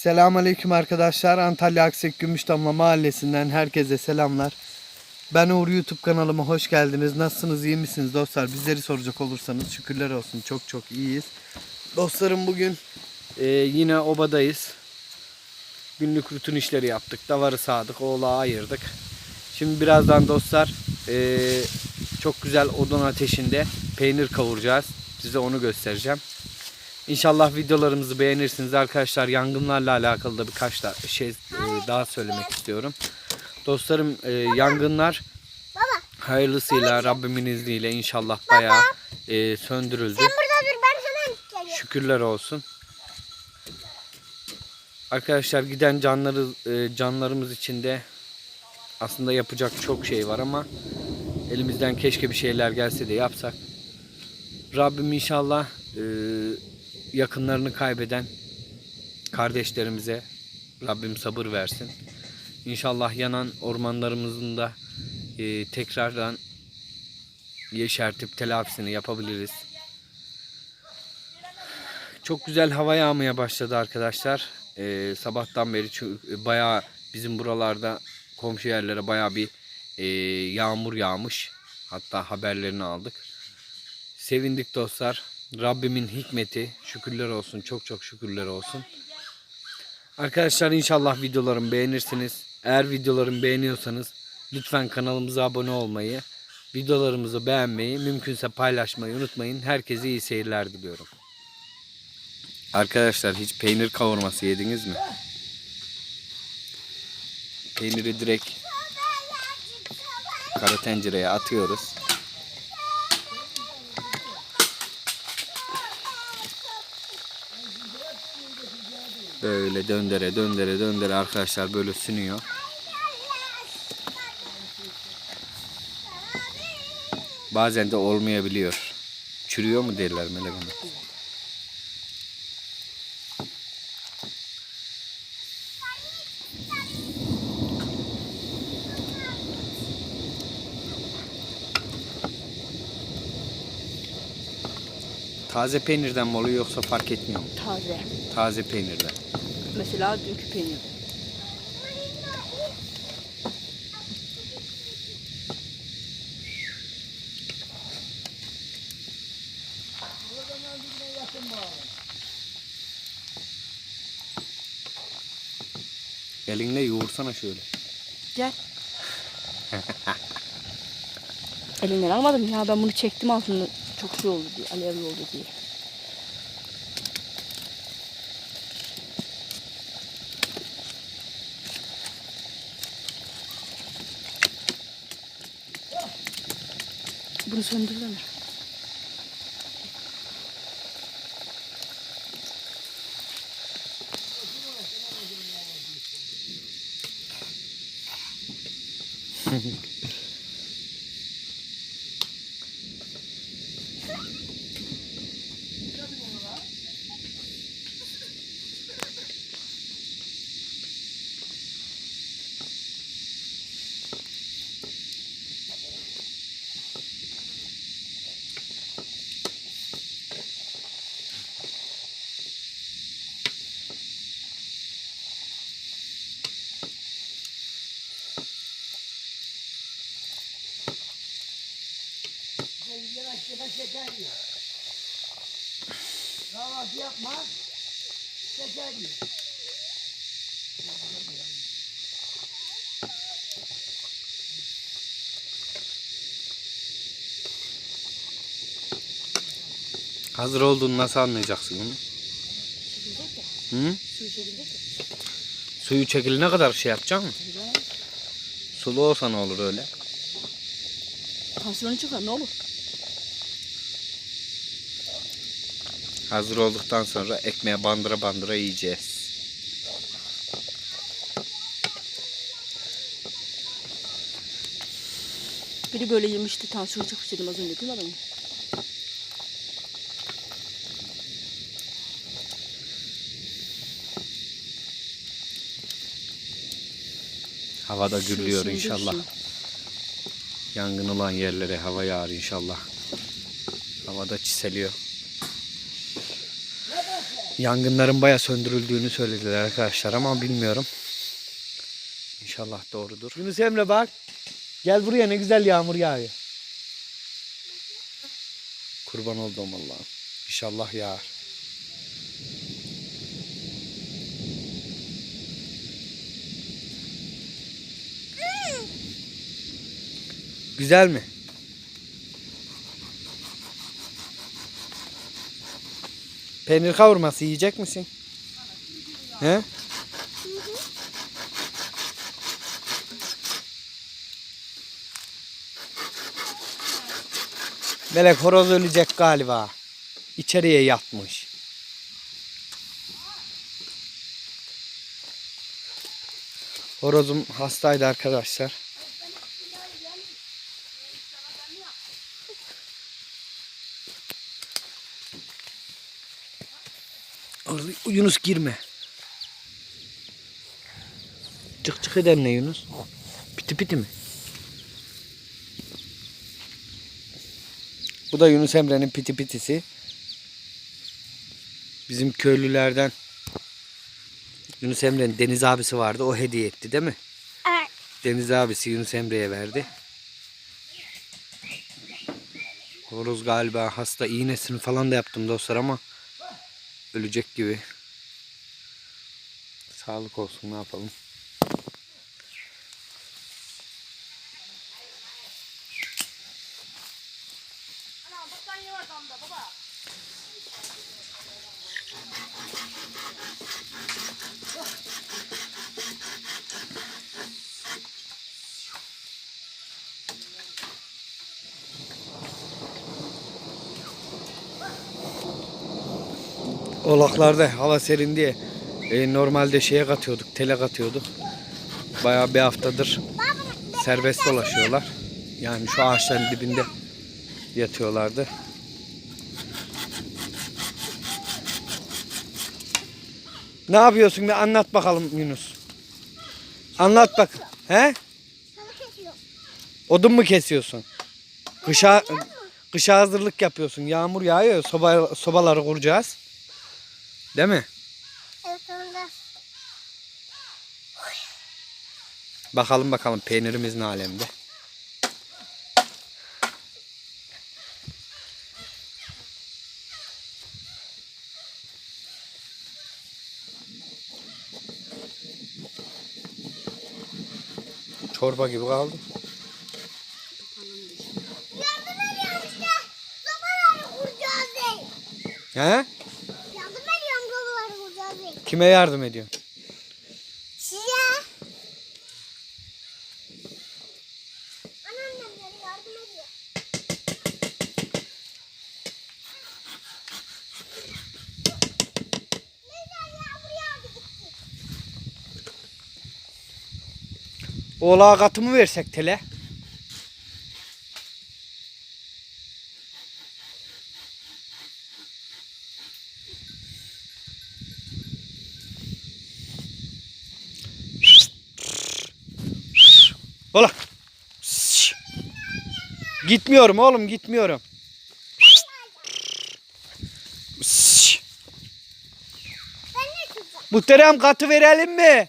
Selamünaleyküm arkadaşlar. Antalya Aksek Gümüşdamla Mahallesi'nden herkese selamlar. Ben Uğur YouTube kanalıma hoş geldiniz. Nasılsınız, iyi misiniz dostlar? Bizleri soracak olursanız şükürler olsun. Çok çok iyiyiz. Dostlarım bugün e, yine obadayız. Günlük rutin işleri yaptık. Davarı sağdık, oğlağı ayırdık. Şimdi birazdan dostlar e, çok güzel odun ateşinde peynir kavuracağız. Size onu göstereceğim. İnşallah videolarımızı beğenirsiniz arkadaşlar. Yangınlarla alakalı da birkaç da şey e, daha söylemek istiyorum. Dostlarım e, yangınlar hayırlısıyla Rabbimin izniyle inşallah bayağı e, söndürüldü. Burada dur ben sana geliyorum. Şükürler olsun. Arkadaşlar giden canları e, canlarımız içinde aslında yapacak çok şey var ama elimizden keşke bir şeyler gelse de yapsak. Rabbim inşallah e, yakınlarını kaybeden kardeşlerimize Rabbim sabır versin. İnşallah yanan ormanlarımızın da e, tekrardan yeşertip telafisini yapabiliriz. Çok güzel hava yağmaya başladı arkadaşlar. Ee, sabahtan beri çünkü bayağı bizim buralarda komşu yerlere bayağı bir e, yağmur yağmış. Hatta haberlerini aldık. Sevindik dostlar. Rabbimin hikmeti şükürler olsun. Çok çok şükürler olsun. Arkadaşlar inşallah videolarımı beğenirsiniz. Eğer videolarımı beğeniyorsanız lütfen kanalımıza abone olmayı, videolarımızı beğenmeyi, mümkünse paylaşmayı unutmayın. Herkese iyi seyirler diliyorum. Arkadaşlar hiç peynir kavurması yediniz mi? Peyniri direkt kara tencereye atıyoruz. Böyle döndere döndere döndere arkadaşlar böyle sünüyor. Bazen de olmayabiliyor. Çürüyor mu derler Melek Taze peynirden mi oluyor yoksa fark etmiyor mu? Taze. Taze peynirden. Mesela dünkü peynir. Elinle yoğursana şöyle. Gel. Elinden almadım ya ben bunu çektim altında çok şey oldu diye alevli oldu diye. Bunu söndürdüm. Kahvaltı yapma. Şeker yiyor. Hazır olduğunu nasıl anlayacaksın bunu? Hı? Suyu çekilene kadar şey yapacak mısın? Sulu olsa ne olur öyle? Tansiyonu çıkar ne olur? Hazır olduktan sonra ekmeğe bandıra bandıra yiyeceğiz. Biri böyle yemişti tansiyon çıkmış dedim az önce duymadın mı? Havada gürlüyor şimdi inşallah. Yangın olan yerlere hava yağar inşallah. Havada çiseliyor. Yangınların baya söndürüldüğünü söylediler arkadaşlar ama bilmiyorum. İnşallah doğrudur. Yunus Emre bak. Gel buraya ne güzel yağmur yağıyor. Kurban oldum Allah'ım. İnşallah yağar. Güzel mi? Peynir kavurması yiyecek misin? He? Melek horoz ölecek galiba. İçeriye yatmış. Horozum hastaydı arkadaşlar. Yunus girme. Çık çık eder ne Yunus? Piti piti mi? Bu da Yunus Emre'nin piti pitisi. Bizim köylülerden Yunus Emre'nin Deniz abisi vardı. O hediye etti değil mi? Evet. Deniz abisi Yunus Emre'ye verdi. Horoz galiba hasta iğnesini falan da yaptım dostlar ama ölecek gibi. Sağlık olsun ne yapalım. Olaklarda hava serin diye e, normalde şeye katıyorduk, tele katıyorduk. Bayağı bir haftadır serbest dolaşıyorlar. Yani şu ağaçların dibinde yatıyorlardı. Ne yapıyorsun bir anlat bakalım Yunus. Anlat bak. He? Odun mu kesiyorsun? Kışa kışa hazırlık yapıyorsun. Yağmur yağıyor. Soba, sobaları kuracağız. Değil mi? Evet sonunda. Bakalım bakalım peynirimiz ne alemde. Çorba gibi kaldı. Yardım ediyorum işte. Sobaları kuracağız değil. He? Yardım ediyorum sobaları kuracağız değil. Kime yardım ediyorsun? Size. Anneannemlere yardım ediyor. Oğlağa katı mı versek tele? Ola. Gitmiyorum oğlum gitmiyorum. Tutacağım? Muhterem katı verelim mi?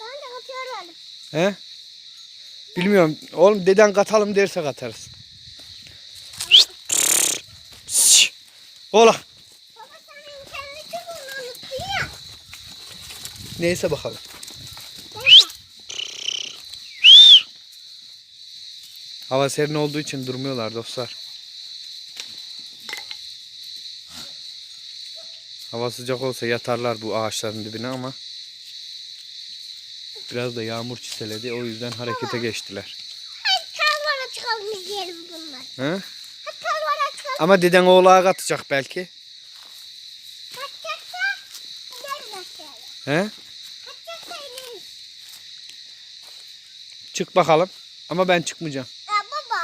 Ben de atıyorum. He? Bilmiyorum. Oğlum deden katalım derse katarız. Ola. Neyse bakalım. Hava serin olduğu için durmuyorlar dostlar. Hava sıcak olsa yatarlar bu ağaçların dibine ama biraz da yağmur çiseledi o yüzden harekete geçtiler. Hadi tarlana çıkalım izleyelim bunları. He? Hadi çıkalım. Ama deden oğlağa katacak belki. He? Çık bakalım. Ama ben çıkmayacağım. Ya baba.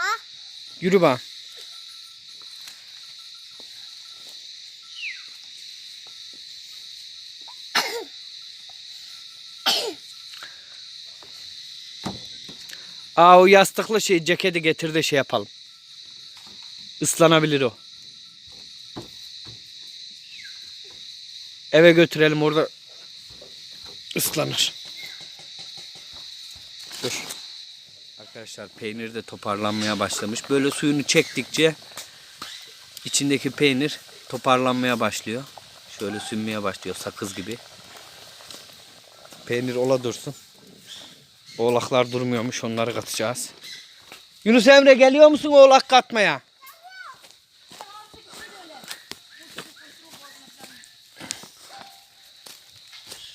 Yürü bana. Aa o yastıklı şey ceketi getir de şey yapalım. Islanabilir o. Eve götürelim orada ıslanır. Dur. Arkadaşlar peynir de toparlanmaya başlamış. Böyle suyunu çektikçe içindeki peynir toparlanmaya başlıyor. Şöyle sünmeye başlıyor sakız gibi. Peynir ola dursun. Oğlaklar durmuyormuş onları katacağız. Yunus Emre geliyor musun oğlak katmaya?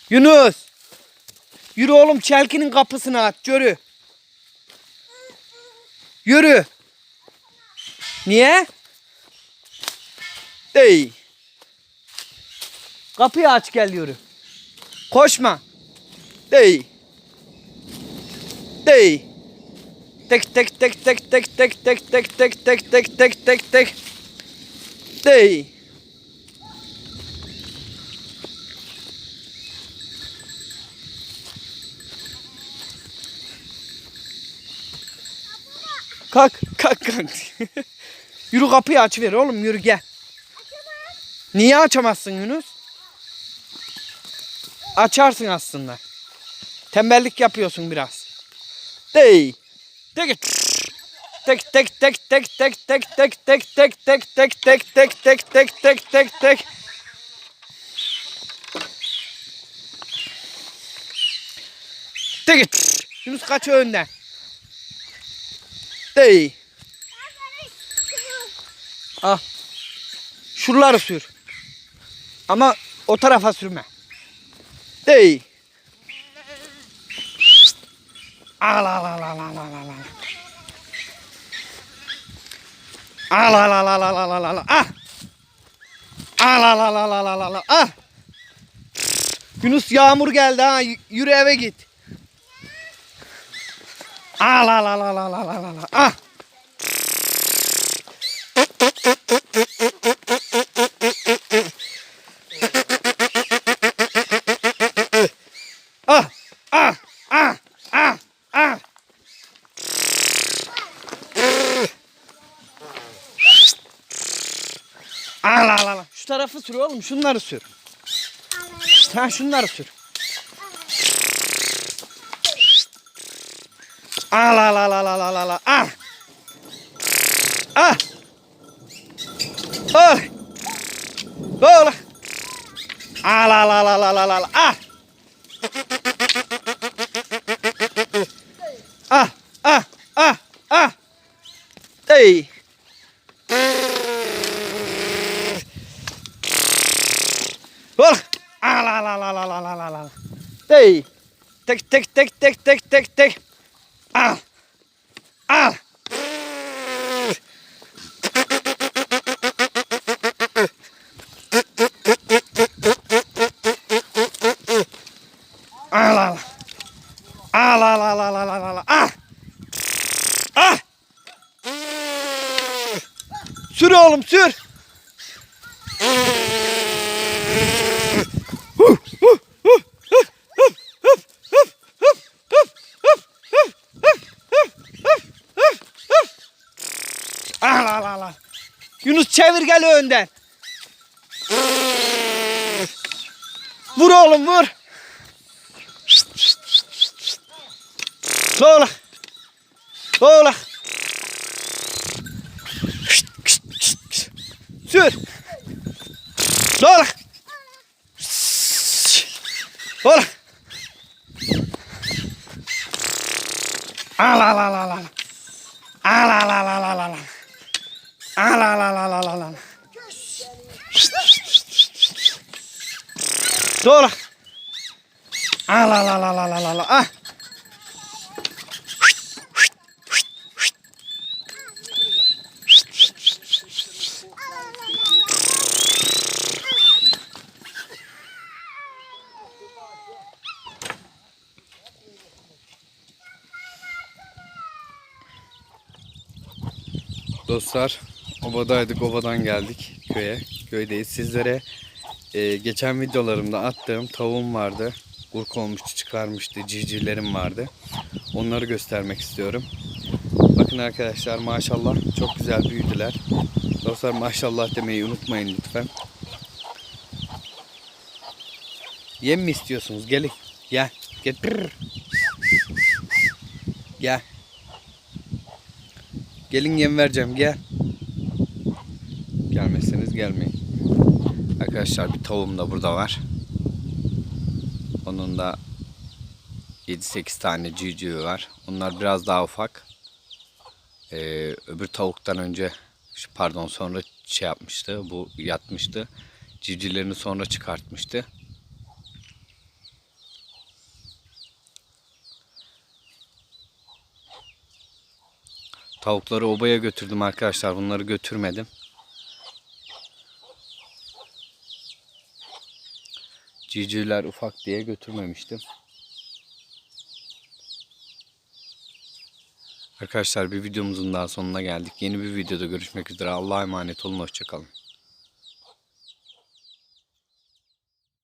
Yunus. Yürü oğlum çelkinin kapısını aç yürü. Yürü. Niye? Ey. Kapıyı aç gel yürü. Koşma. Ey. Ey. Tek tek tek tek tek tek tek tek tek tek tek tek tek tek. Ey. Kalk, kalk, kalk. yürü kapıyı aç ver oğlum yürü gel. Niye açamazsın Yunus? Açarsın aslında. Tembellik yapıyorsun biraz. Dey. Tek tek tek tek tek tek tek tek tek tek tek tek tek tek tek tek tek tek tek Tek Yunus kaç önden. Dey. Ah. Şuraları sür. Ama o tarafa sürme. Dey. Al al al al al al al. al. Al al al al al al al. Ah. Al al al al al al al. Ah. Yunus yağmur geldi ha. Yürü eve git. Al al al al al al al al. Ah. Ah. Ah. Ah. Ah. Ah. Al al al. Şu tarafı sür oğlum. Şunları sür. Ha şunları sür. Al al al al al al al. Al. Ah. Al. Al. Al al al al al al al. Ah. Ah, ah, ah, ah. Hey. Ol. Al al al al al al al al al. Hey. Tek tek tek tek tek tek tek. à à çevir gel önden. Vur oğlum vur. Sola. Sola. Sür. Al al al al al. Al al al al al al. Al al al al al al al. Sola. Al al al al al al al. Ah. Dostlar obadaydık obadan geldik köye köydeyiz sizlere e, geçen videolarımda attığım tavuğum vardı kurk olmuştu çıkarmıştı civcivlerim vardı Onları göstermek istiyorum. Bakın arkadaşlar maşallah çok güzel büyüdüler. Dostlar maşallah demeyi unutmayın lütfen. Yem mi istiyorsunuz? Gelin. Gel. Gel. Gel. Gelin yem vereceğim. Gel. Gelmezseniz gelmeyin. Arkadaşlar bir tavuğum da burada var. Onun da 7-8 tane civcivi var. Onlar biraz daha ufak. Ee, öbür tavuktan önce pardon sonra şey yapmıştı. Bu yatmıştı. Civcivlerini sonra çıkartmıştı. Tavukları obaya götürdüm arkadaşlar. Bunları götürmedim. Civcivler ufak diye götürmemiştim. Arkadaşlar bir videomuzun daha sonuna geldik. Yeni bir videoda görüşmek üzere. Allah'a emanet olun. Hoşçakalın.